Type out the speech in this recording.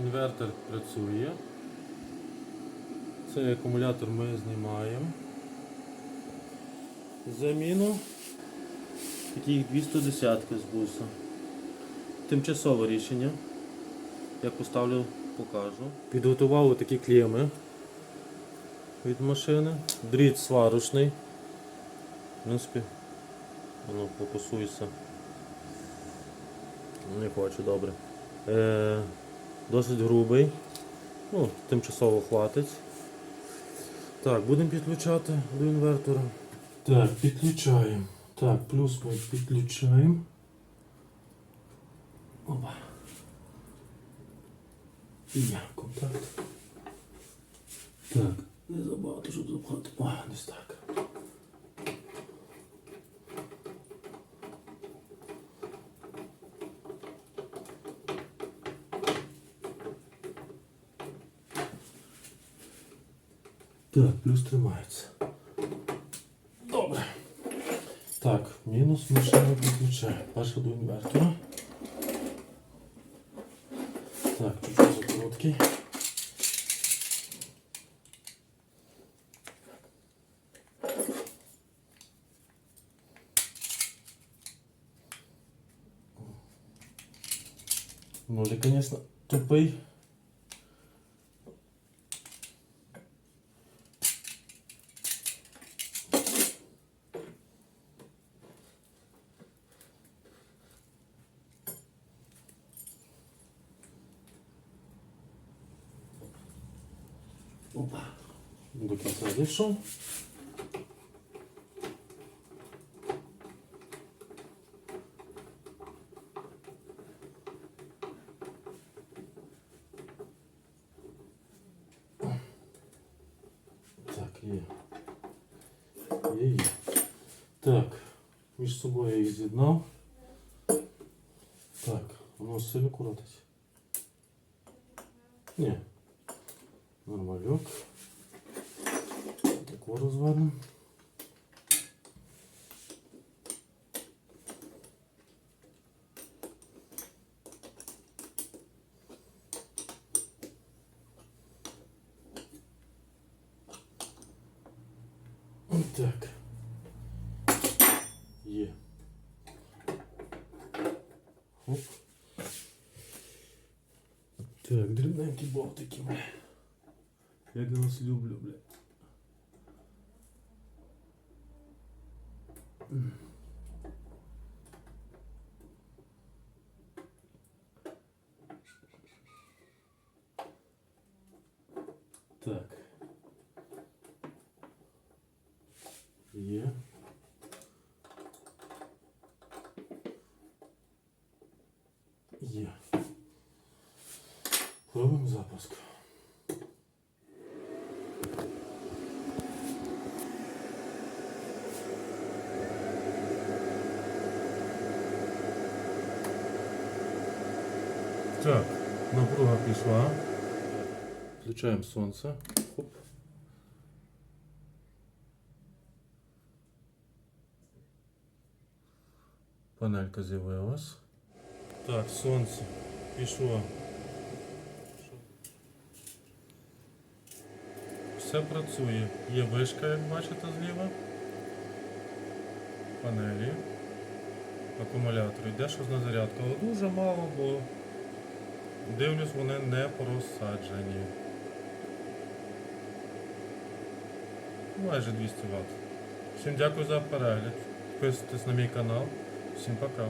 інвертор працює. Цей акумулятор ми знімаємо. Заміну таких 210 з буса. Тимчасове рішення. Як поставлю, покажу. Підготував такі клеми від машини. Дріт сварочний. В принципі, воно фокусується. Не хочу добре. Е, досить грубий. Ну, тимчасово хватить. Так, будемо підключати до інвертора. Так, підключаємо. Так, плюс ми підключаємо. Опа. І є контакт. Так, не забагато, щоб запхати. О, десь так. Так, плюс тримається. Добре. Так, мінус машину підключаємо. Перше до інвертора. Так, чуть-чуть закороткий. Нолик, конечно, тупий. Опа. До кінця дійшов. Так, є. Є, є. Так, між собою я їх з'єднав. Так, воно сильно коротить. Ні. Нормальок. Тако розвернемо. Так. Є. Хоп. Так, дрібненькі болтики, бля. Як я вас люблю, бля. Так. Є. Є. Пробуємо запуск. Так, напруга пішла. Включаємо сонце. Хоп. Панелька з'явилась. Так, сонце пішло. Все працює. Є вишка, як бачите, зліва. Панелі. Акумулятор. Йде щось на зарядку, але дуже мало, бо дивлюсь, вони не просаджені. Майже 200 Вт. Всім дякую за перегляд. Підписуйтесь на мій канал. Всім пока.